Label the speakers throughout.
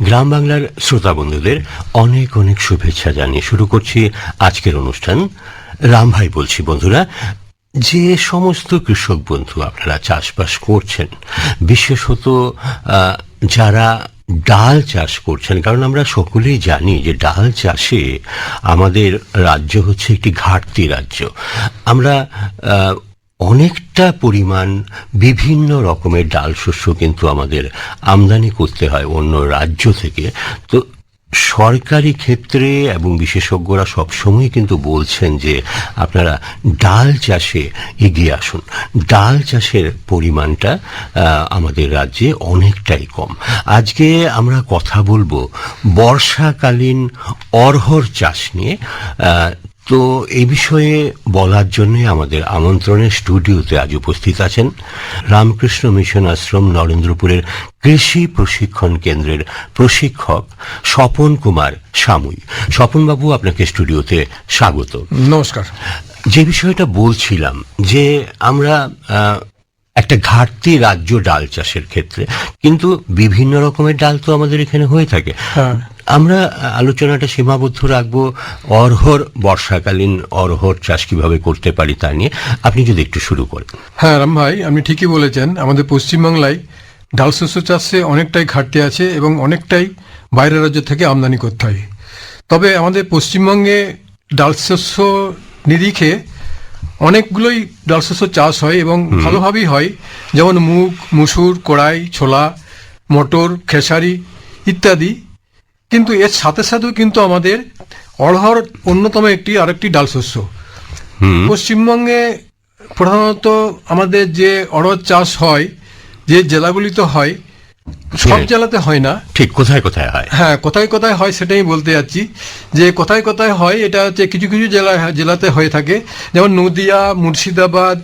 Speaker 1: গ্রাম বাংলার শ্রোতা বন্ধুদের অনেক অনেক শুভেচ্ছা জানিয়ে শুরু করছি আজকের অনুষ্ঠান। রাম ভাই বলছি, বন্ধুরা, যে সমস্ত কৃষক বন্ধু আপনারা চাষবাস করছেন, বিশেষত যারা ডাল চাষ করছেন, কারণ আমরা সকলেই জানি যে ডাল চাষে আমাদের রাজ্য হচ্ছে একটি ঘাটতি রাজ্য। আমরা অনেকটা পরিমাণ বিভিন্ন রকমের ডাল শস্য কিন্তু আমাদের আমদানি করতে হয় অন্য রাজ্য থেকে। তো সরকারি ক্ষেত্রে এবং বিশেষজ্ঞরা সবসময় কিন্তু বলছেন যে আপনারা ডাল চাষে এগিয়ে আসুন। ডাল চাষের পরিমাণটা আমাদের রাজ্যে অনেকটাই কম। আজকে আমরা কথা বলব বর্ষাকালীন অর্হর চাষ নিয়ে। তো এই বিষয়ে বলার জন্য আমাদের আমন্ত্রণে স্টুডিওতে আজ উপস্থিত আছেন রামকৃষ্ণ মিশন আশ্রম নরেন্দ্রপুরের কৃষি প্রশিক্ষণ কেন্দ্রের প্রশিক্ষক স্বপন কুমার সামুই। স্বপনবাবু আপনাকে স্টুডিওতে স্বাগত।
Speaker 2: নমস্কার।
Speaker 1: যে বিষয়টা বলছিলাম যে আমরা একটা ঘাটতি রাজ্য ডাল চাষের ক্ষেত্রে কিন্তু বিভিন্ন রকমের ডাল তো আমাদের এখানে হয়ে থাকে।
Speaker 2: হ্যাঁ।
Speaker 1: আমরা আলোচনাটা সীমাবদ্ধ রাখব অর্হর বর্ষাকালীন অর্হর চাষ কীভাবে করতে পারি তা নিয়ে। আপনি যদি একটু শুরু করেন।
Speaker 2: হ্যাঁ রাম ভাই আপনি ঠিকই বলেছেন আমাদের পশ্চিমবাংলায় ডাল শস্য চাষে অনেকটাই ঘাটতি আছে এবং অনেকটাই বাইরের রাজ্য থেকে আমদানি করতে হয়। তবে আমাদের পশ্চিমবঙ্গে ডাল শস্য নিরিখে অনেকগুলোই ডাল শস্য চাষ হয় এবং ভালোভাবেই হয়। যেমন মুগ মুসুর কড়াই ছোলা মটর খেসারি ইত্যাদি। কিন্তু এর সাথে সাথেও কিন্তু আমাদের অড়হর অন্যতম একটি আরেকটি ডাল শস্য। পশ্চিমবঙ্গে প্রধানত আমাদের যে অড়হর চাষ হয় যে জেলাগুলিতে হয় সব
Speaker 1: হ্যাঁ।
Speaker 2: জেলাতে হয় না।
Speaker 1: ঠিক কোথায় কোথায় হয়?
Speaker 2: হ্যাঁ কোথায় কোথায় হয় সেটাই বলতে যাচ্ছি। যে কোথায় কোথায় হয় এটা হচ্ছে কিছু কিছু জেলা জেলাতে হয়ে থাকে। যেমন নদিয়া মুর্শিদাবাদ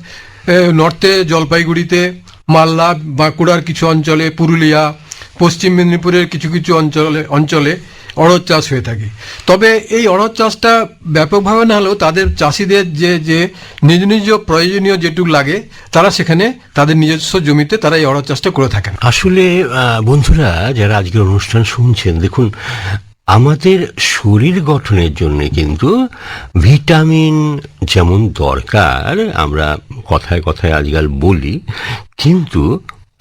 Speaker 2: নর্থে জলপাইগুড়িতে মালদা বাঁকুড়ার কিছু অঞ্চলে পুরুলিয়া পশ্চিম মেদিনীপুরের কিছু কিছু অঞ্চলে অঞ্চলে অড়হর চাষ হয়ে থাকে। তবে এই অড়হর চাষটা ব্যাপকভাবে না হলেও তাদের চাষিদের যে যে নিজ নিজ প্রয়োজনীয় যেটুকু লাগে, তারা সেখানে তাদের নিজস্ব জমিতে তারা এই অড়হর চাষটা করে থাকেন।
Speaker 1: আসলে বন্ধুরা, যারা আজকের অনুষ্ঠান শুনছেন, দেখুন, আমাদের শরীর গঠনের জন্য কিন্তু ভিটামিন যেমন দরকার, আমরা কথায় কথায় আজকাল বলি, কিন্তু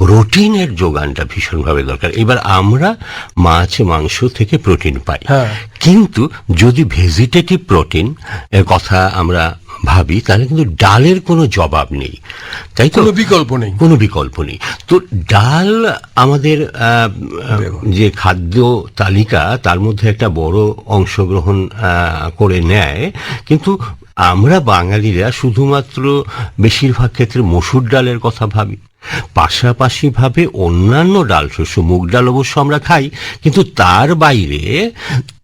Speaker 1: প্রোটিনের যোগানটা ভীষণভাবে দরকার। এবার আমরা মাছ মাংস থেকে প্রোটিন পাই।
Speaker 2: হ্যাঁ।
Speaker 1: কিন্তু যদি ভেজিটেটিভ প্রোটিন এর কথা আমরা ভাবি তাহলে কিন্তু ডালের কোনো জবাব নেই। তাই তো?
Speaker 2: কোনো বিকল্প নেই।
Speaker 1: কোনো বিকল্প নেই। তো ডাল আমাদের যে খাদ্য তালিকা তার মধ্যে একটা বড় অংশগ্রহণ করে নেয়। কিন্তু আমরা বাঙালিরা শুধুমাত্র বেশিরভাগ ক্ষেত্রে মসুর ডালের কথা ভাবি। পাশাপাশি ভাবে অন্যান্য ডাল শস্য মুগ ডাল অবশ্য আমরা খাই কিন্তু তার বাইরে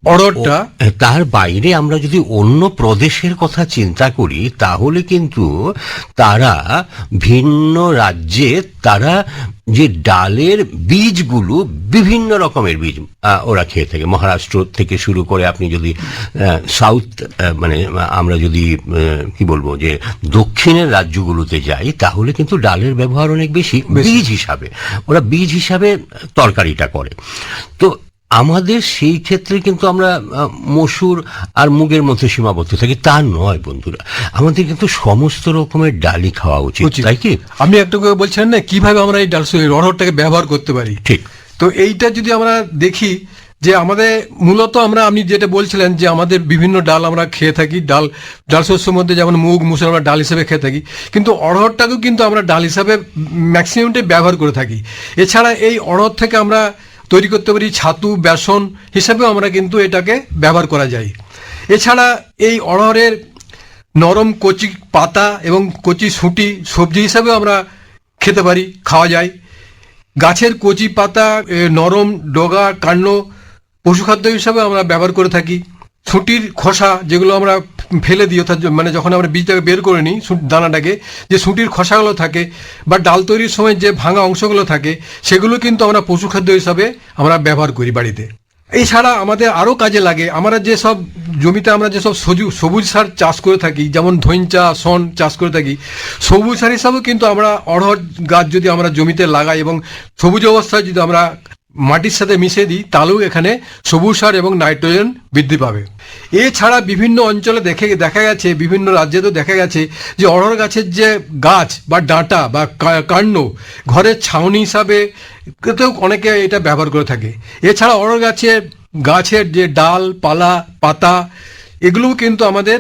Speaker 2: অড়হরটা
Speaker 1: ও- তার বাইরে আমরা যদি অন্য প্রদেশের কথা চিন্তা করি তাহলে কিন্তু তারা ভিন্ন রাজ্যে তারা যে ডালের বীজগুলো বিভিন্ন রকমের বীজ ওরা খেয়ে থাকে। মহারাষ্ট্র থেকে শুরু করে আপনি যদি সাউথ মানে আমরা যদি কি বলব যে দক্ষিণের রাজ্যগুলোতে যাই তাহলে কিন্তু ডালের ব্যবহার অনেক বেশি। বীজ হিসাবে। ওরা বীজ হিসাবে তরকারিটা করে। তো আমাদের সেই ক্ষেত্রে কিন্তু আমরা মসুর আর মুগের মধ্যে সীমাবদ্ধ থাকি তা নয় বন্ধুরা। আমাদের কিন্তু সমস্ত রকমের ডালি খাওয়া উচিত। তাই কি?
Speaker 2: আপনি একটা করে বলছেন না? কীভাবে আমরা এই ডাল এই অড়হরটাকে ব্যবহার করতে পারি?
Speaker 1: ঠিক।
Speaker 2: তো এইটা যদি আমরা দেখি যে আমাদের মূলত আমরা আপনি যেটা বলছিলেন যে আমাদের বিভিন্ন ডাল আমরা খেয়ে থাকি ডাল ডাল শস্যের মধ্যে যেমন মুগ মুসুর আমরা ডাল হিসেবে খেয়ে থাকি কিন্তু অড়হরটাকেও কিন্তু আমরা ডাল হিসাবে ম্যাক্সিমামটাই ব্যবহার করে থাকি। এছাড়া এই অড়হর থেকে আমরা তৈরি করতে পারি ছাতু, বেসন হিসাবেও আমরা কিন্তু এটাকে ব্যবহার করা যায়। এছাড়া এই অড়হরের নরম কচি পাতা এবং কচি শুঁটি সবজি হিসাবেও আমরা খেতে পারি, খাওয়া যায়। গাছের কচি পাতা নরম ডগা, কাণ্ড পশুখাদ্য হিসাবে আমরা ব্যবহার করে থাকি। ছুটির খোসা যেগুলো আমরা ফেলে দিই অর্থাৎ মানে যখন আমরা বীজটাকে বের করে নিই দানাটাকে, যে সুটির খোসাগুলো থাকে বা ডাল তৈরির সময় যে ভাঙা অংশগুলো থাকে, সেগুলো কিন্তু আমরা পশুখাদ্য হিসাবে আমরা ব্যবহার করি বাড়িতে। এছাড়া আমাদের আরও কাজে লাগে। আমরা যেসব জমিতে আমরা যেসব সবুজ সার চাষ করে থাকি, যেমন ধইঞ্চা সন চাষ করে থাকি, সবুজ সার হিসাবেও কিন্তু আমরা অড়হর গাছ যদি আমরা জমিতে লাগাই এবং সবুজ অবস্থায় যদি আমরা মাটির সাথে মিশিয়ে দিই তাহলেও এখানে সবুজ সার এবং নাইট্রোজেন বৃদ্ধি পাবে। এছাড়া বিভিন্ন অঞ্চলে দেখে, দেখা গেছে, বিভিন্ন রাজ্যে তো দেখা গেছে যে অড়হর গাছের যে গাছ বা ডাঁটা বা কাণ্ড ঘরের ছাউনি হিসাবে তেও অনেকে এটা ব্যবহার করে থাকে। এছাড়া অড়হর গাছের গাছের যে ডাল, পালা, পাতা, এগুলোও কিন্তু আমাদের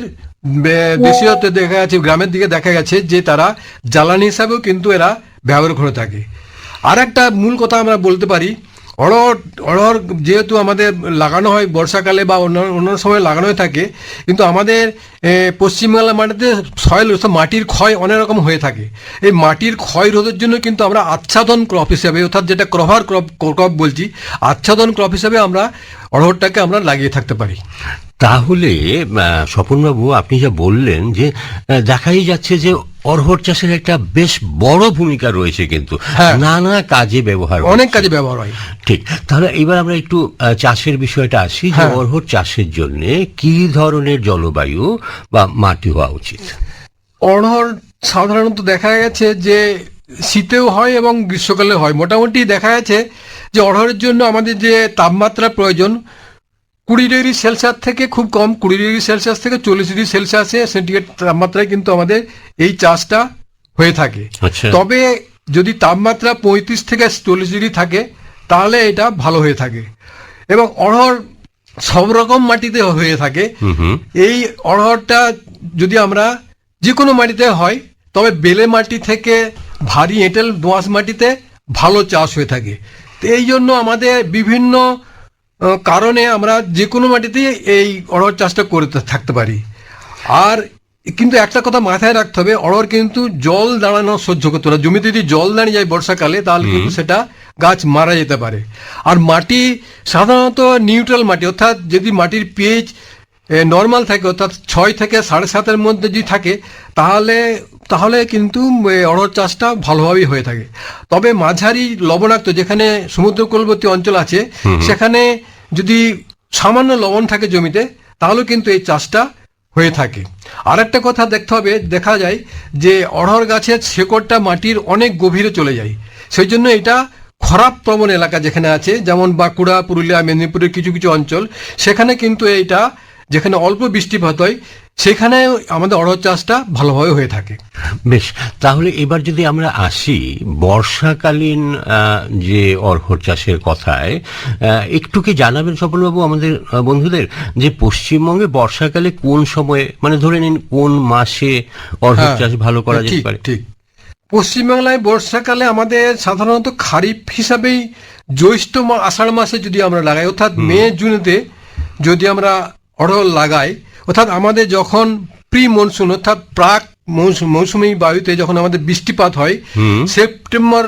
Speaker 2: দেশীয়তে দেখা গেছে, গ্রামের দিকে দেখা গেছে যে তারা জ্বালানি হিসাবেও কিন্তু এরা ব্যবহার করে থাকে। আর একটা মূল কথা আমরা বলতে পারি অড়হর অড়হর যেহেতু আমাদের লাগানো হয় বর্ষাকালে বা অন্য অন্য সময় লাগানো হয়ে থাকে কিন্তু আমাদের এ, পশ্চিমবাংলার মাটিতে সয়েল মাটির ক্ষয় অনেক রকম হয়ে থাকে। এই মাটির ক্ষয় রোধের জন্য কিন্তু আমরা আচ্ছাদন ক্রপ হিসাবে অর্থাৎ যেটা ক্রভার ক্রপ ক্রপ বলছি আচ্ছাদন ক্রপ হিসাবে আমরা অড়হরটাকে আমরা লাগিয়ে থাকতে পারি।
Speaker 1: তাহলে স্বপনবাবু আপনি যা বললেন যে দেখাই যাচ্ছে যে অরহর চাষের একটা বেশ বড় ভূমিকা রয়েছে কিন্তু।
Speaker 2: হ্যাঁ।
Speaker 1: নানা কাজে ব্যবহার
Speaker 2: অনেক কাজে ব্যবহার হয়।
Speaker 1: ঠিক। তাহলে এবার আমরা একটু চাষের বিষয়টা আসি যে
Speaker 2: হ্যাঁ।
Speaker 1: অরহর চাষের জন্য কি ধরনের জলবায়ু বা মাটি হওয়া উচিত?
Speaker 2: অড়হর সাধারণত দেখা গেছে যে শীতেও হয় এবং গ্রীষ্মকালে হয়। মোটামুটি দেখা গেছে যে অড়হরের জন্য আমাদের যে তাপমাত্রা প্রয়োজন কুড়ি ডিগ্রি সেলসিয়াস থেকে খুব কম কুড়ি ডিগ্রি সেলসিয়াস থেকে চল্লিশ ডিগ্রি সেলসিয়াসে সেন্টিগ্রেড তাপমাত্রায় কিন্তু আমাদের এই চাষটা হয়ে থাকে।
Speaker 1: আচ্ছা।
Speaker 2: তবে যদি তাপমাত্রা পঁয়ত্রিশ থেকে চল্লিশ ডিগ্রি থাকে তাহলে এটা ভালো হয়ে থাকে। এবং অড়হর সব রকম মাটিতে হয়ে থাকে। এই অড়হরটা যদি আমরা যে কোনো মাটিতে হয় তবে বেলে মাটি থেকে ভারী এঁটেল দোঁয়াশ মাটিতে ভালো চাষ হয়ে থাকে। তো এই জন্য আমাদের বিভিন্ন কারণে আমরা যে কোনো মাটিতেই এই অড়হর চাষটা করে থাকতে পারি। আর কিন্তু একটা কথা মাথায় রাখতে হবে অড়হর কিন্তু জল দাঁড়ানো সহ্য করতে না। জমিতে যদি জল দাঁড়িয়ে যায় বর্ষাকালে তাহলে কিন্তু সেটা গাছ মারা যেতে পারে। আর মাটি সাধারণত নিউট্রাল মাটি অর্থাৎ যদি মাটির পিএইচ নর্মাল থাকে অর্থাৎ ছয় থেকে সাড়ে সাতের মধ্যে যদি থাকে তাহলে তাহলে কিন্তু অড়হর চাষটা ভালোভাবেই হয়ে থাকে। তবে মাঝারি লবণাক্ত যেখানে সমুদ্রকূলবর্তী অঞ্চল আছে সেখানে যদি সামান্য লবণ থাকে জমিতে তাহলেও কিন্তু এই চাষটা হয়ে থাকে। আর একটা কথা দেখতে হবে দেখা যায় যে অড়হর গাছের শেকড়টা মাটির অনেক গভীরে চলে যায়। সেই জন্য এটা খরাপ প্রবণ এলাকা যেখানে আছে যেমন বাঁকুড়া পুরুলিয়া মেদিনীপুরের কিছু কিছু অঞ্চল সেখানে কিন্তু এইটা যেখানে অল্প বৃষ্টিপাত হয় সেখানে আমাদের অড়হর চাষটা ভালোভাবে হয়ে থাকে।
Speaker 1: বেশ তাহলে এবার যদি আমরা আসি বর্ষাকালীন যে অর্হর চাষের কথায় একটু কি জানাবেন সফলবাবু আমাদের বন্ধুদের যে পশ্চিমবঙ্গে বর্ষাকালে কোন সময়ে মানে ধরে নিন কোন মাসে অর্হর
Speaker 2: হ্যাঁ,
Speaker 1: চাষ ভালো করা যেতে পারে?
Speaker 2: ঠিক। পশ্চিমবাংলায় বর্ষাকালে আমাদের সাধারণত খারিফ হিসাবেই জ্যৈষ্ঠ মা- আষাঢ় মাসে যদি আমরা লাগাই অর্থাৎ মে জুনেতে যদি আমরা অড়হর লাগায়। অর্থাৎ আমাদের যখন প্রি মনসুন অর্থাৎ প্রাক মৌসুম বায়ুতে যখন আমাদের বৃষ্টিপাত হয় সেপ্টেম্বর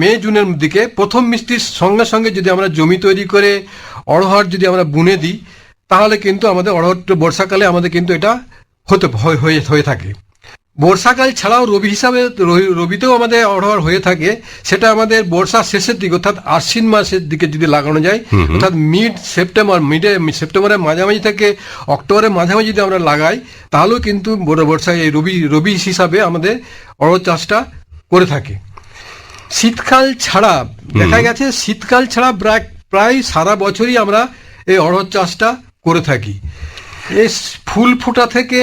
Speaker 2: মে জুনের দিকে প্রথম বৃষ্টির সঙ্গে সঙ্গে যদি আমরা জমি তৈরি করে অড়হর যদি আমরা বুনে দিই তাহলে কিন্তু আমাদের অড়হর বর্ষাকালে আমাদের কিন্তু এটা হতে হয়ে থাকে। বর্ষাকাল ছাড়াও রবি হিসাবে রবিতেও আমাদের অড়হর হয়ে থাকে। সেটা আমাদের বর্ষার শেষের দিকে অর্থাৎ আশ্বিন মাসের দিকে যদি লাগানো যায় অর্থাৎ মিড সেপ্টেম্বর মিডে সেপ্টেম্বরের মাঝামাঝি থেকে অক্টোবরের মাঝামাঝি যদি আমরা লাগাই তাহলেও কিন্তু বর্ষায় এই রবি রবি হিসাবে আমাদের অড়হর চাষটা করে থাকে। শীতকাল ছাড়া দেখা গেছে শীতকাল ছাড়া প্রায় প্রায় সারা বছরই আমরা এই অড়হর চাষটা করে থাকি। এই ফুল ফোটা থেকে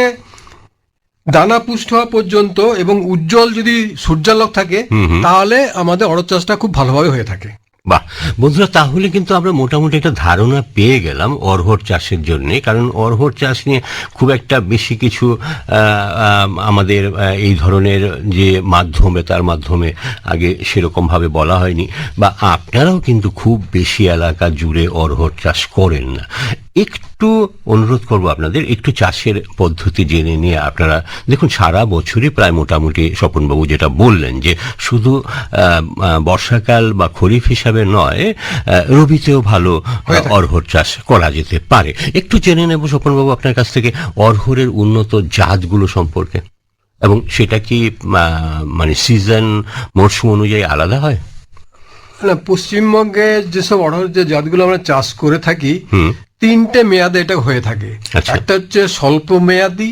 Speaker 2: দানা পুষ্ট হওয়া পর্যন্ত এবং উজ্জ্বল যদি সূর্যালোক থাকে তাহলে আমাদের অড়হর চাষটা খুব ভালোভাবে হয়ে থাকে।
Speaker 1: বাহ। বন্ধুরা তাহলে কিন্তু আমরা মোটামুটি একটা ধারণা পেয়ে গেলাম অর্হর চাষের জন্য কারণ অর্হর চাষ নিয়ে খুব একটা বেশি কিছু আমাদের এই ধরনের যে মাধ্যমে তার মাধ্যমে আগে সেরকমভাবে বলা হয়নি। বা আপনারাও কিন্তু খুব বেশি এলাকা জুড়ে অর্হর চাষ করেন না। একটু অনুরোধ করব আপনাদের একটু চাষের পদ্ধতি জেনে নিয়ে আপনারা দেখুন সারা বছরই প্রায় মোটামুটি স্বপনবাবু যেটা বললেন যে শুধু বর্ষাকাল বা খরিফ হিসাবে নয় রবিতেও ভালো অর্হর চাষ করা যেতে পারে। একটু জেনে নেব স্বপনবাবু আপনার কাছ থেকে অর্হরের উন্নত জাতগুলো সম্পর্কে। এবং সেটা কি মানে সিজন মরশুম অনুযায়ী আলাদা হয়?
Speaker 2: না পশ্চিমবঙ্গে যেসব অড়হর যে জাতগুলো আমরা চাষ করে থাকি
Speaker 1: হুম।
Speaker 2: তিনটে মেয়াদে এটা হয়ে থাকে।
Speaker 1: আচ্ছা।
Speaker 2: একটা হচ্ছে স্বল্প মেয়াদি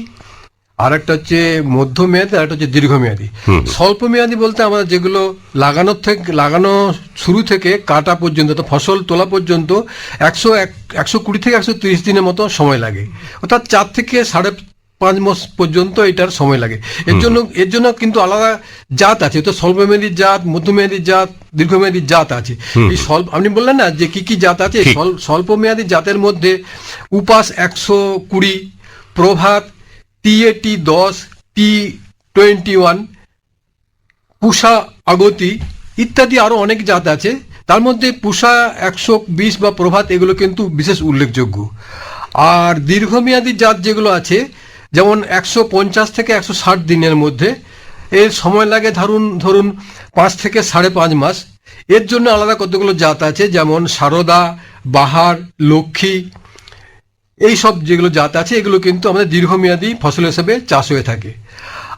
Speaker 2: আর একটা হচ্ছে মধ্যমেয়াদী আর একটা হচ্ছে দীর্ঘমেয়াদি স্বল্প মেয়াদি বলতে আমরা যেগুলো লাগানোর থেকে লাগানো শুরু থেকে কাটা পর্যন্ত তো ফসল তোলা পর্যন্ত একশো একশো কুড়ি থেকে একশো তিরিশ দিনের মতো সময় লাগে। অর্থাৎ চার থেকে সাড়ে পাঁচ মাস পর্যন্ত এটার সময় লাগে। এর জন্য এর জন্য কিন্তু আলাদা জাত আছে। তো স্বল্পমেয়াদী জাত মধ্যমেয়াদী জাত দীর্ঘমেয়াদী জাত আছে। এই স্বল্প আপনি বললেন না যে কি কি জাত আছে? স্বল্পমেয়াদী জাতের মধ্যে উপাস একশো কুড়ি প্রভাত টি এটি দশ টি টোয়েন্টি ওয়ান পুষা আগতি ইত্যাদি আরও অনেক জাত আছে। তার মধ্যে পুষা একশো বিশ বা প্রভাত এগুলো কিন্তু বিশেষ উল্লেখযোগ্য। আর দীর্ঘমেয়াদী জাত যেগুলো আছে যেমন একশো পঞ্চাশ থেকে একশো ষাট দিনের মধ্যে। এর সময় লাগে ধরুন ধরুন পাঁচ থেকে সাড়ে পাঁচ মাস। এর জন্য আলাদা কতগুলো জাত আছে? যেমন সারদা, বাহার লক্ষ্মী এই সব যেগুলো জাত আছে, এগুলো কিন্তু আমাদের দীর্ঘমেয়াদী ফসল হিসেবে চাষ হয়ে থাকে।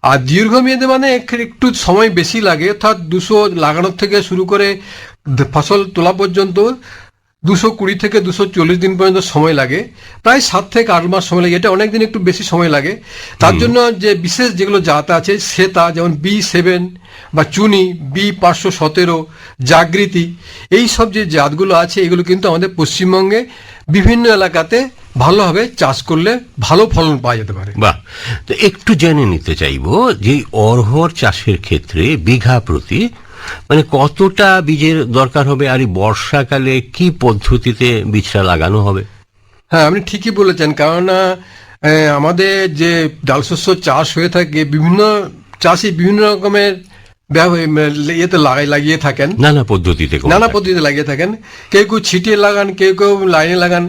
Speaker 2: আর দীর্ঘমেয়াদী মানে একটু সময় বেশি লাগে, অর্থাৎ দুশো লাগানোর থেকে শুরু করে ফসল তোলা পর্যন্ত দুশো কুড়ি থেকে দুশো চল্লিশ দিন পর্যন্ত সময় লাগে। প্রায় সাত থেকে আট মাস সময় লাগে। এটা অনেক দিন একটু বেশি সময় লাগে। তার জন্য যে বিশেষ যেগুলো জাত আছে সেতা যেমন বি সেভেন বা চুনি বি পাঁচশো সতেরো জাগৃতি এই সব যে জাতগুলো আছে এগুলো কিন্তু আমাদের পশ্চিমবঙ্গে বিভিন্ন এলাকাতে ভালোভাবে চাষ করলে ভালো ফলন পাওয়া যেতে পারে।
Speaker 1: বাহ। তো একটু জেনে নিতে চাইব যে অরহর চাষের ক্ষেত্রে বিঘা প্রতি মানে কতটা বীজের দরকার হবে আর এই বর্ষাকালে কি পদ্ধতিতে বীজটা লাগানো হবে?
Speaker 2: হ্যাঁ আপনি ঠিকই বলেছেন। কেননা আমাদের যে ডাল শস্য চাষ হয়ে থাকে বিভিন্ন চাষি বিভিন্ন রকমের ইয়েতে লাগাই লাগিয়ে থাকেন।
Speaker 1: নানা পদ্ধতিতে
Speaker 2: নানা পদ্ধতিতে লাগিয়ে থাকেন। কেউ কেউ ছিটিয়ে লাগান কেউ কেউ লাইনে লাগান।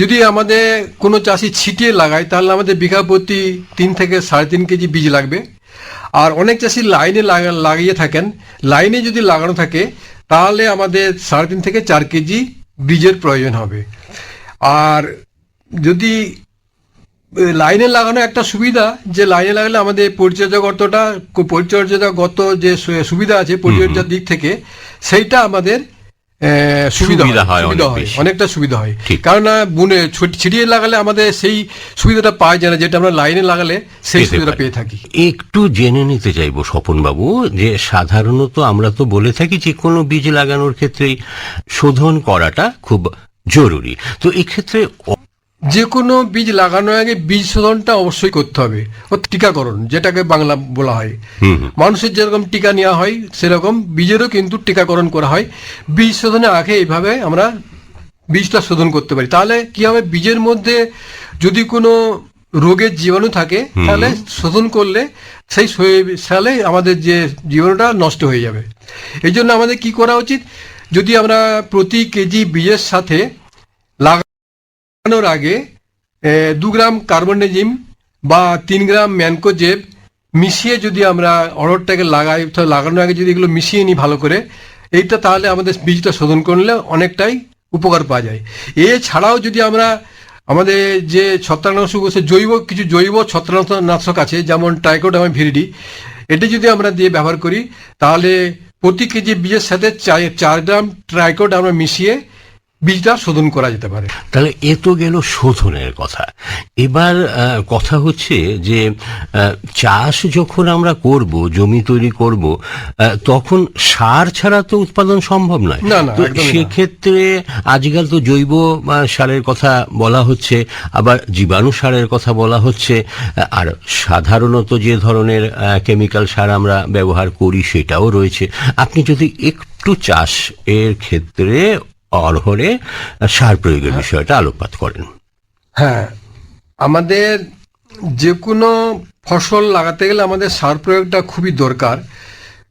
Speaker 2: যদি আমাদের কোনো চাষি ছিটিয়ে লাগায় তাহলে আমাদের বিঘা প্রতি তিন থেকে সাড়ে তিন কেজি বীজ লাগবে। আর অনেক চাষি লাইনে লাগা- লাগিয়ে থাকেন। লাইনে যদি লাগানো থাকে তাহলে আমাদের সাড়ে তিন থেকে চার কেজি বীজের প্রয়োজন হবে। আর যদি লাইনে লাগানো একটা সুবিধা যে লাইনে লাগালে আমাদের পরিচর্যাগতটা পরিচর্যাগত যে সুবিধা আছে পরিচর্যার দিক থেকে সেইটা আমাদের সুবিধা
Speaker 1: হয়
Speaker 2: অনেকটা সুবিধা হয়। কেননা বুনে ছিটিয়ে লাগালে আমাদের সেই সুবিধাটা পাওয়া যায় না যেটা আমরা লাইনে লাগালে সেই
Speaker 1: সুবিধা
Speaker 2: সুবিধাটা পেয়ে থাকি।
Speaker 1: একটু জেনে নিতে চাইব স্বপন বাবু যে সাধারণত আমরা তো বলে থাকি যে কোনো বীজ লাগানোর ক্ষেত্রেই শোধন করাটা খুব জরুরি। তো এক্ষেত্রে
Speaker 2: যে কোনো বীজ লাগানোর আগে বীজ শোধনটা অবশ্যই করতে হবে। ও টিকাকরণ যেটাকে বাংলা বলা হয়। মানুষের যেরকম টিকা নেওয়া হয় সেরকম বীজেরও কিন্তু টিকাকরণ করা হয়। বীজ শোধনের আগে এইভাবে আমরা বীজটা শোধন করতে পারি। তাহলে কি হবে? বীজের মধ্যে যদি কোনো রোগের জীবাণু থাকে তাহলে শোধন করলে সেই সালে আমাদের যে জীবাণুটা নষ্ট হয়ে যাবে। এই জন্য আমাদের কি করা উচিত? যদি আমরা প্রতি কেজি বীজের সাথে লাগানোর আগে দু গ্রাম কার্বনেজিম বা তিন গ্রাম ম্যানকোজেব মিশিয়ে যদি আমরা অরড়টাকে লাগাই লাগানোর আগে যদি এগুলো মিশিয়ে নিই ভালো করে, এইটা তাহলে আমাদের বীজটা শোধন করলে অনেকটাই উপকার পাওয়া যায়। এছাড়াও যদি আমরা আমাদের যে ছত্রাকনাশক আছে জৈব, কিছু জৈব ছত্রাকনাশক আছে, যেমন ট্রাইকোডামা ভিরিডি, এটি যদি আমরা দিয়ে ব্যবহার করি, তাহলে প্রতি কেজি বীজের সাথে চার গ্রাম ট্রাইকোড আমরা মিশিয়ে বীজটা শোধন করা যেতে পারে।
Speaker 1: তাহলে এ তো গেল শোধনের কথা। এবার কথা হচ্ছে যে চাষ যখন আমরা করব জমি তৈরি করব তখন সার ছাড়া তো উৎপাদন সম্ভব নয়।
Speaker 2: না, না,
Speaker 1: তো সেক্ষেত্রে আজকাল তো জৈব সারের কথা বলা হচ্ছে আবার জীবাণু সারের কথা বলা হচ্ছে আর সাধারণত যে ধরনের কেমিক্যাল সার আমরা ব্যবহার করি সেটাও রয়েছে। আপনি যদি একটু চাষ এর ক্ষেত্রে অরহরে সার প্রয়োগের বিষয়টা আলোকপাত করেন।
Speaker 2: হ্যাঁ। আমাদের যে কোনো ফসল লাগাতে গেলে আমাদের সার প্রয়োগটা খুবই দরকার।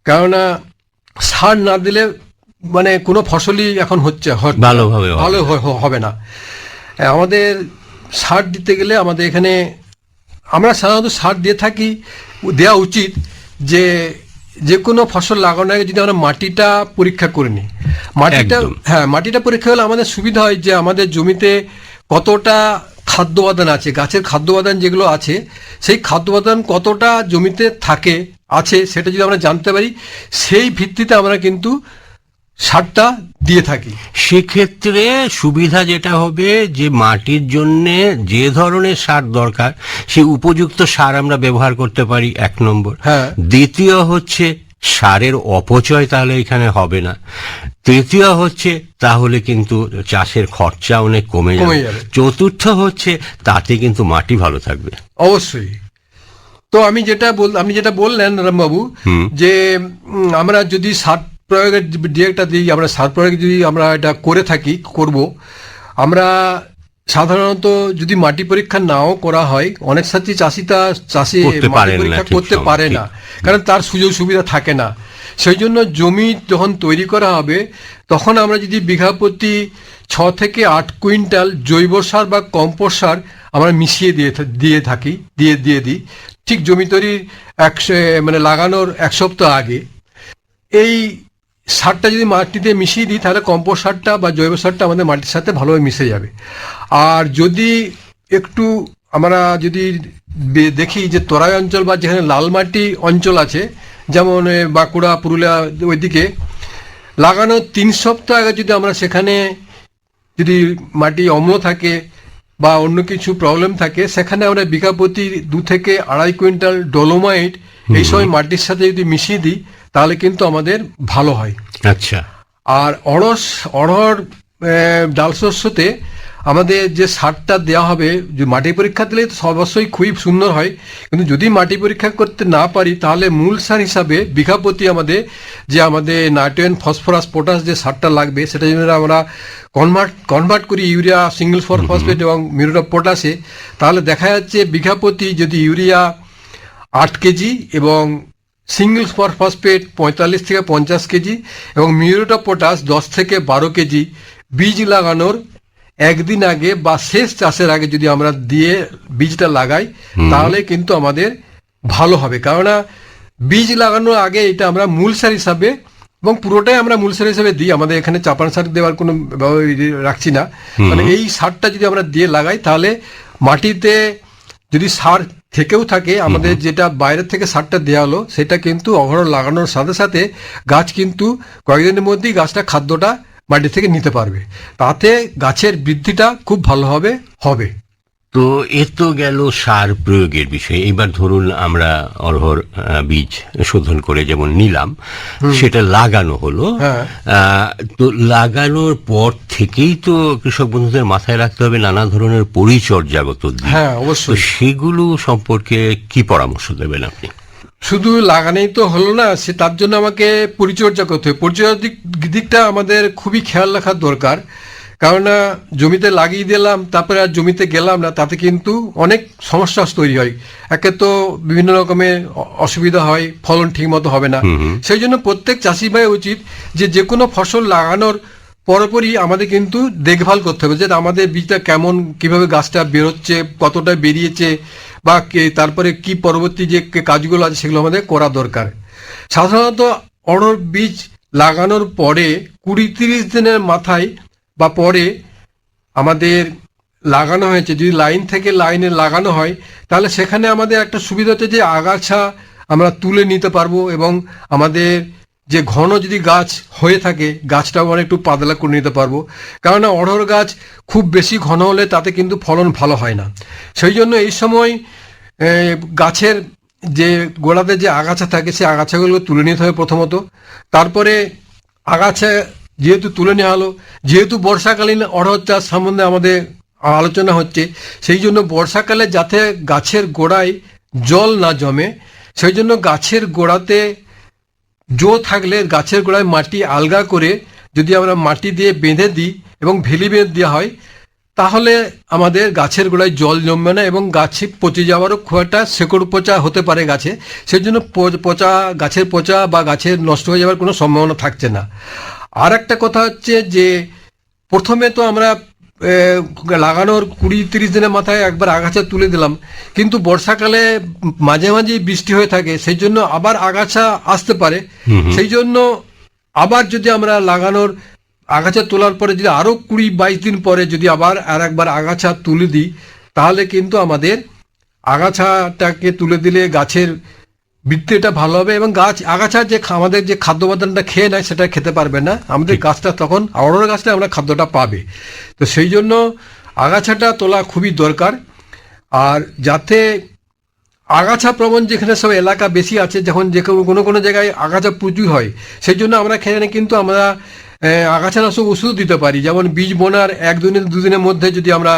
Speaker 2: কেননা সার না দিলে মানে কোনো ফসলই এখন হচ্ছে
Speaker 1: ভালোভাবে
Speaker 2: ভালো হবে না। আমাদের সার দিতে গেলে আমাদের এখানে আমরা সাধারণত সার দিয়ে থাকি দেওয়া উচিত যে যে কোনো ফসল লাগানোর আগে যদি আমরা মাটিটা পরীক্ষা করে নিই। মাটিটা হ্যাঁ মাটিটা পরীক্ষা হলে আমাদের সুবিধা হয় যে আমাদের জমিতে কতটা খাদ্য উপাদান আছে গাছের খাদ্য উপাদান যেগুলো আছে সেই খাদ্য উপাদান কতটা জমিতে থাকে আছে সেটা যদি আমরা জানতে পারি সেই ভিত্তিতে আমরা কিন্তু সারটা দিয়ে থাকি।
Speaker 1: সেক্ষেত্রে সুবিধা যেটা হবে যে মাটির জন্য যে ধরনের সার দরকার সে উপযুক্ত সার আমরা ব্যবহার করতে পারি এক নম্বর।
Speaker 2: হ্যাঁ।
Speaker 1: দ্বিতীয় হচ্ছে সারের অপচয় তাহলে এখানে হবে না। তৃতীয় হচ্ছে তাহলে কিন্তু চাষের খরচা অনেক কমে যাবে।
Speaker 2: যাবে।
Speaker 1: চতুর্থ হচ্ছে তাতে কিন্তু মাটি ভালো থাকবে।
Speaker 2: অবশ্যই। তো আমি যেটা বল আপনি যেটা বললেন রামবাবু যে আমরা যদি সার প্রয়োগের যে একটা দিই আমরা সার প্রয়োগ যদি আমরা এটা করে থাকি করব আমরা সাধারণত যদি মাটি পরীক্ষা নাও করা হয় অনেক সাথে চাষি
Speaker 1: করতে
Speaker 2: মাটি পরীক্ষা করতে পারে না। কারণ তার সুযোগ সুবিধা থাকে না। সেই জন্য জমি যখন তৈরি করা হবে তখন আমরা যদি বিঘা প্রতি ছ থেকে আট কুইন্টাল জৈব সার বা কম্পোস্ট সার আমরা মিশিয়ে দিয়ে দিয়ে থাকি দিয়ে দিয়ে দিই। ঠিক জমি তৈরির এক সে- মানে লাগানোর এক সপ্তাহ আগে। এই সারটা যদি মাটিতে মিশিয়ে দিই তাহলে কম্পোস্ট সারটা বা জৈব সারটা আমাদের মাটির সাথে ভালোভাবে মিশে যাবে। আর যদি একটু আমরা যদি দেখি যে তরাই অঞ্চল বা যেখানে লাল মাটি অঞ্চল আছে যেমন বাঁকুড়া পুরুলিয়া ওইদিকে লাগানোর তিন সপ্তাহ আগে যদি আমরা সেখানে যদি মাটি অম্ল থাকে বা অন্য কিছু প্রবলেম থাকে সেখানে আমরা বিঘা প্রতি দু থেকে আড়াই কুইন্টাল ডলোমাইট এই সময় মাটির সাথে যদি মিশিয়ে দিই তাহলে কিন্তু আমাদের ভালো হয়।
Speaker 1: আচ্ছা।
Speaker 2: আর অড়স অড়হর ডাল শস্যতে আমাদের যে সারটা দেওয়া হবে যে মাটি পরীক্ষা দিলে তো অবশ্যই খুবই সুন্দর হয়। কিন্তু যদি মাটি পরীক্ষা করতে না পারি তাহলে মূল সার হিসাবে বিঘা প্রতি আমাদের যে আমাদের নাইট্রোজেন ফসফরাস পটাশ যে সারটা লাগবে সেটা যদি আমরা কনভার্ট কনভার্ট করি ইউরিয়া সিঙ্গেল ফর ফসফেট এবং মিউরেট অফ পটাশে। তাহলে দেখা যাচ্ছে বিঘা প্রতি যদি ইউরিয়া আট কেজি এবং সিঙ্গেল স্পর ফসফেট পঁয়তাল্লিশ থেকে পঞ্চাশ কেজি এবং মিউরেট অফ পটাশ দশ থেকে বারো কেজি। বীজ লাগানোর একদিন আগে বা শেষ চাষের আগে যদি আমরা দিয়ে বীজটা লাগাই তাহলে কিন্তু আমাদের ভালো হবে। কেননা বীজ লাগানোর আগে এটা আমরা মূল সার হিসাবে এবং পুরোটাই আমরা মূল সার হিসাবে দিই। আমাদের এখানে চাপান সার দেওয়ার কোনো রাখছি না। মানে এই সারটা যদি আমরা দিয়ে লাগাই তাহলে মাটিতে যদি সার থেকেও থাকে। আমাদের যেটা বাইরের থেকে সারটা দেওয়া হলো সেটা কিন্তু অহরহ লাগানোর সাথে সাথে গাছ কিন্তু কয়েকদিনের মধ্যেই গাছটা খাদ্যটা মাটি থেকে নিতে পারবে। তাতে গাছের বৃদ্ধিটা খুব ভালোভাবে হবে।
Speaker 1: তো এ তো গেল সার প্রয়োগের বিষয়ে। এবার ধরুন আমরা অরহর বীজ শোধন করে যেমন নিলাম সেটা লাগানো হলো।
Speaker 2: হ্যাঁ।
Speaker 1: তো লাগানোর পর থেকেই তো কৃষক বন্ধুদের মাথায় রাখতে হবে নানা ধরনের পরিচর্যাগত
Speaker 2: হ্যাঁ
Speaker 1: তো
Speaker 2: অবশ্যই
Speaker 1: সেগুলো সম্পর্কে কি পরামর্শ দেবেন আপনি?
Speaker 2: শুধু লাগানোই তো হলো না সে তার জন্য আমাকে পরিচর্যা করতে হবে। পরিচর্যার দিক দিকটা আমাদের খুবই খেয়াল রাখার দরকার। কেননা জমিতে লাগিয়ে দিলাম তারপরে আর জমিতে গেলাম না তাতে কিন্তু অনেক সমস্যা তৈরি হয়। একে তো বিভিন্ন রকমের অসুবিধা হয় ফলন ঠিক মতো হবে না। সেই জন্য প্রত্যেক চাষি ভাই উচিত যে যে কোনো ফসল লাগানোর পরপরই আমাদের কিন্তু দেখভাল করতে হবে যে আমাদের বীজটা কেমন কীভাবে গাছটা বেরোচ্ছে কতটা বেরিয়েছে বা কে- তারপরে কি পরবর্তী যে কাজগুলো আছে সেগুলো আমাদের করা দরকার। সাধারণত অড়র বীজ লাগানোর পরে কুড়ি তিরিশ দিনের মাথায় বা পরে আমাদের লাগানো হয়েছে, যদি লাইন থেকে লাইনে লাগানো হয়, তাহলে সেখানে আমাদের একটা সুবিধা হচ্ছে যে আগাছা আমরা তুলে নিতে পারব এবং আমাদের যে ঘন যদি গাছ হয়ে থাকে, গাছটাও আমরা একটু পাতলা করে নিতে পারব। কেননা অড়হর গাছ খুব বেশি ঘন হলে তাতে কিন্তু ফলন ভালো হয় না। সেই জন্য এই সময় গাছের যে গোড়াতে যে আগাছা থাকে, সেই আগাছাগুলো তুলে নিতে হবে প্রথমত। তারপরে আগাছা যেহেতু তুলে নেওয়া হলো, যেহেতু বর্ষাকালীন অড়হর চাষ সম্বন্ধে আমাদের আলোচনা হচ্ছে, সেই জন্য বর্ষাকালে যাতে গাছের গোড়ায় জল না জমে, সেই জন্য গাছের গোড়াতে জো থাকলে গাছের গোড়ায় মাটি আলগা করে যদি আমরা মাটি দিয়ে বেঁধে দিই এবং ভেলি বেঁধে দেওয়া হয়, তাহলে আমাদের গাছের গোড়ায় জল জমবে না এবং গাছে পচে যাওয়ারও খুব একটা শেকড় পচা হতে পারে গাছে। সেই জন্য পচা, গাছের পচা বা গাছের নষ্ট হয়ে যাওয়ার কোনো সম্ভাবনা থাকছে না। আর একটা কথা হচ্ছে যে প্রথমে তো আমরা লাগানোর কুড়ি তিরিশ দিনের মাথায় একবার আগাছা তুলে দিলাম। কিন্তু বর্ষাকালে মাঝে মাঝে বৃষ্টি হয়ে থাকে সেই জন্য আবার আগাছা আসতে পারে। সেই জন্য আবার যদি আমরা লাগানোর আগাছা তোলার পরে যদি আরও কুড়ি বাইশ দিন পরে যদি আবার আর একবার আগাছা তুলে দিই তাহলে কিন্তু আমাদের আগাছাটাকে তুলে দিলে গাছের বৃদ্ধিটা ভালো হবে এবং গাছ আগাছার যে আমাদের যে খাদ্য উপাদানটা খেয়ে নেয় সেটা খেতে পারবে না। আমাদের গাছটা তখন অড়র গাছটা আমরা খাদ্যটা পাবে। তো সেই জন্য আগাছাটা তোলা খুবই দরকার। আর যাতে আগাছা প্রবণ যেখানে সব এলাকা বেশি আছে যখন যে কোনো কোনো জায়গায় আগাছা প্রচুর হয় সেই জন্য আমরা খেয়ে কিন্তু আমরা আগাছানাশক ওষুধ দিতে পারি। যেমন বীজ বোনার এক দিনের দুদিনের মধ্যে যদি আমরা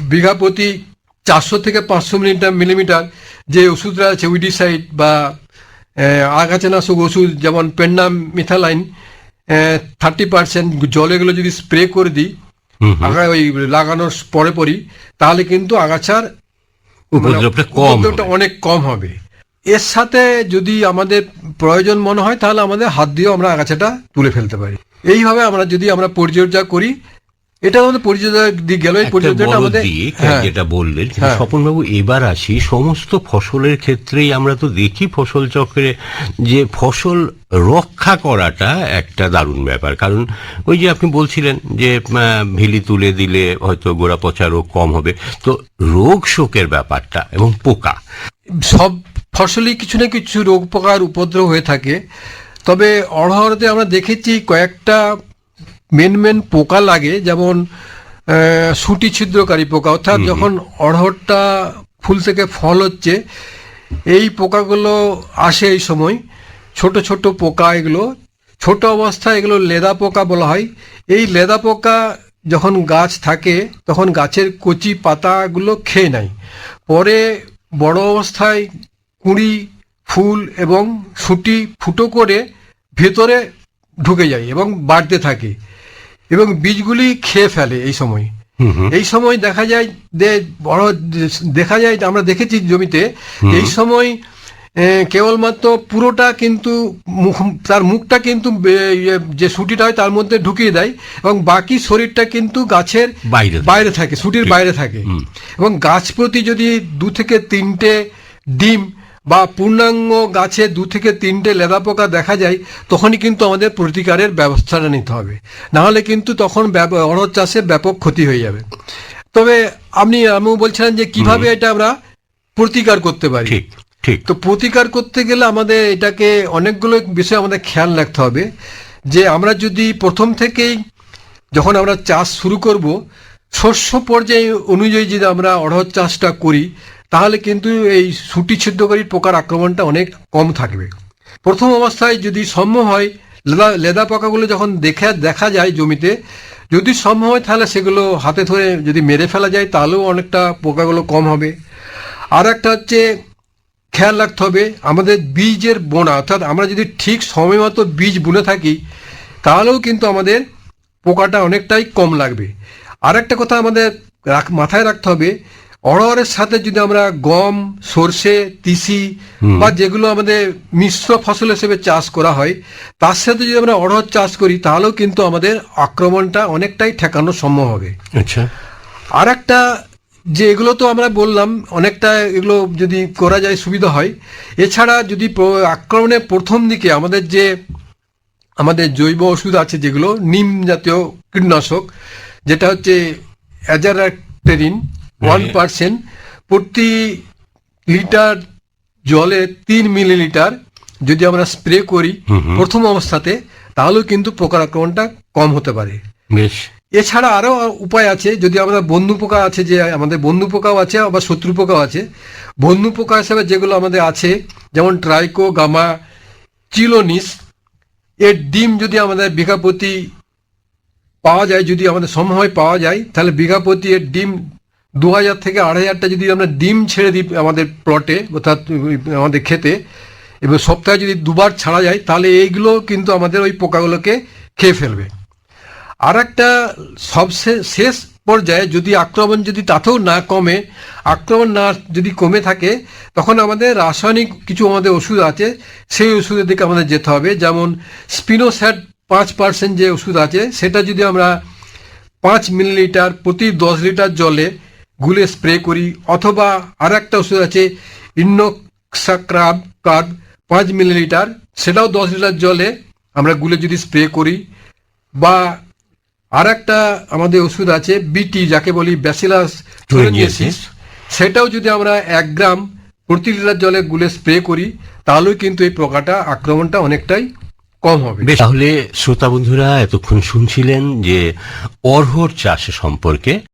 Speaker 2: বিঘা প্রতি চারশো থেকে পাঁচশো মিলিমিটার মিলিমিটার যে ওষুধটা আছে উইডিসাইড বা আগাছানাশক ওষুধ যেমন পেন্নাম মিথালাইন থার্টি পার্সেন্ট জলে এগুলো যদি স্প্রে করে দিই ওই লাগানোর পরে পরই তাহলে কিন্তু আগাছার
Speaker 1: উপদ্রবটা কম
Speaker 2: অনেক কম হবে। এর সাথে যদি আমাদের প্রয়োজন মনে হয় তাহলে আমাদের হাত দিয়েও আমরা আগাছাটা তুলে ফেলতে পারি। এইভাবে আমরা যদি আমরা পরিচর্যা করি এটা আমাদের পরিচর্যা দিক গেল এই পরিচর্যাটা আমাদের হ্যাঁ,
Speaker 1: যেটা বললেন
Speaker 2: হ্যাঁ।
Speaker 1: স্বপনবাবু এবার আসি সমস্ত ফসলের ক্ষেত্রেই আমরা তো দেখি ফসল চক্রে যে ফসল রক্ষা করাটা একটা দারুণ ব্যাপার। কারণ ওই যে আপনি বলছিলেন যে ভিলি তুলে দিলে হয়তো গোড়া পচা রোগ কম হবে। তো রোগ শোকের ব্যাপারটা এবং পোকা।
Speaker 2: সব ফসলই কিছু না কিছু রোগ পোকার উপদ্রব হয়ে থাকে। তবে অড়হরতে আমরা দেখেছি কয়েকটা মেন মেন পোকা লাগে যেমন সুটি ছিদ্রকারী পোকা অর্থাৎ যখন অড়হরটা ফুল থেকে ফল হচ্ছে এই পোকাগুলো আসে এই সময়। ছোট ছোট পোকা এগুলো ছোট অবস্থায় এগুলো লেদা পোকা বলা হয়। এই লেদা পোকা যখন গাছ থাকে তখন গাছের কচি পাতাগুলো খেয়ে নেয়। পরে বড় অবস্থায় কুঁড়ি ফুল এবং সুটি ফুটো করে ভেতরে ঢুকে যায় এবং বাড়তে থাকে। এবং বীজগুলি খেয়ে ফেলে এই সময়। এই সময় দেখা যায় যে বড় দেখা যায় আমরা দেখেছি জমিতে এই সময় কেবলমাত্র পুরোটা কিন্তু মুখ- তার মুখটা কিন্তু ইয়ে, যে সুটিটা হয় তার মধ্যে ঢুকিয়ে দেয় এবং বাকি শরীরটা কিন্তু গাছের
Speaker 1: বাইরে
Speaker 2: বাইরে থাকে সুটির বাইরে থাকে। এবং গাছ প্রতি যদি দু থেকে তিনটে ডিম বা পূর্ণাঙ্গ গাছে দু থেকে তিনটে লেদা পোকা দেখা যায় তখনই কিন্তু আমাদের প্রতিকারের ব্যবস্থাটা নিতে হবে। নাহলে কিন্তু তখন অড়হর চাষে ব্যাপক ক্ষতি হয়ে যাবে। তবে আপনি আমি বলছিলেন যে কীভাবে এটা আমরা প্রতিকার করতে পারি।
Speaker 1: ঠিক ঠিক।
Speaker 2: তো প্রতিকার করতে গেলে আমাদের এটাকে অনেকগুলো বিষয় আমাদের খেয়াল রাখতে হবে যে আমরা যদি প্রথম থেকেই যখন আমরা চাষ শুরু করব শস্য পর্যায়ে অনুযায়ী যদি আমরা অড়হর চাষটা করি তাহলে কিন্তু এই সুটি ছিদ্রকারী পোকার আক্রমণটা অনেক কম থাকবে। প্রথম অবস্থায় যদি সম্ভব হয়, লেদা লেদা পোকাগুলো যখন দেখা দেখা যায় জমিতে, যদি সম্ভব হয় তাহলে সেগুলো হাতে ধরে যদি মেরে ফেলা যায়, তাহলেও অনেকটা পোকাগুলো কম হবে। আর একটা হচ্ছে, খেয়াল রাখতে হবে, আমাদের বীজের বোনা, অর্থাৎ আমরা যদি ঠিক সময় মতো বীজ বুনে থাকি, তাহলেও কিন্তু আমাদের পোকাটা অনেকটাই কম লাগবে। আর একটা কথা আমাদের মাথায় রাখতে হবে অড়হরের সাথে যদি আমরা গম সর্ষে তিসি বা যেগুলো আমাদের মিশ্র ফসল হিসেবে চাষ করা হয় তার সাথে যদি আমরা অড়হর চাষ করি তাহলেও কিন্তু আমাদের আক্রমণটা অনেকটাই ঠেকানো সম্ভব হবে।
Speaker 1: আচ্ছা।
Speaker 2: আর একটা যে এগুলো তো আমরা বললাম অনেকটা এগুলো যদি করা যায় সুবিধা হয়। এছাড়া যদি আক্রমণের প্রথম দিকে আমাদের যে আমাদের জৈব ওষুধ আছে যেগুলো নিম জাতীয় কীটনাশক যেটা হচ্ছে অ্যাজারাক্টেরিন ওয়ান পার্সেন্ট প্রতি লিটার জলে তিন মিলিলিটার যদি আমরা স্প্রে করি প্রথম অবস্থাতে তাহলেও কিন্তু পোকার আক্রমণটা কম হতে পারে।
Speaker 1: বেশ।
Speaker 2: এছাড়া আরও উপায় আছে যদি আমরা বন্ধু পোকা আছে যে আমাদের বন্ধু পোকাও আছে আবার শত্রু পোকাও আছে বন্ধু পোকা হিসাবে যেগুলো আমাদের আছে যেমন ট্রাইকো গামা চিলোনিস এর ডিম যদি আমাদের বিঘা প্রতি পাওয়া যায় যদি আমাদের সময় পাওয়া যায় তাহলে বিঘা প্রতি এর ডিম দু হাজার থেকে আড়াই হাজারটা যদি আমরা ডিম ছেড়ে দিই আমাদের প্লটে অর্থাৎ আমাদের খেতে এবার সপ্তাহে যদি দুবার ছাড়া যায়, তাহলে এইগুলো কিন্তু আমাদের ওই পোকাগুলোকে খেয়ে ফেলবে। আর একটা সবশেষ শেষ পর্যায়ে যদি আক্রমণ যদি তাতেও না কমে, আক্রমণ না, যদি কমে থাকে, তখন আমাদের রাসায়নিক কিছু আমাদের ওষুধ আছে, সেই ওষুধের দিকে আমাদের যেতে হবে। যেমন স্পিনোস্যাট পাঁচ পার্সেন্ট যে ওষুধ আছে, সেটা যদি আমরা পাঁচ মিলিলিটার প্রতি দশ লিটার জলে গুলে স্প্রে করি অথবা আর একটা ওষুধ আছে ইন্নোক্সাক্রাব কার্ড পাঁচ মিলিলিটার সেটাও দশ লিটার জলে আমরা গুলে যদি স্প্রে করি। বা আর একটা আমাদের ওষুধ আছে বিটি যাকে বলি ব্যাসিলাস। সেটাও যদি আমরা এক গ্রাম প্রতি লিটার জলে গুলে স্প্রে করি তাহলেও কিন্তু এই পোকাটা আক্রমণটা অনেকটাই কম হবে।
Speaker 1: বেশ। তাহলে শ্রোতা বন্ধুরা এতক্ষণ শুনছিলেন যে অর্হর চাষ সম্পর্কে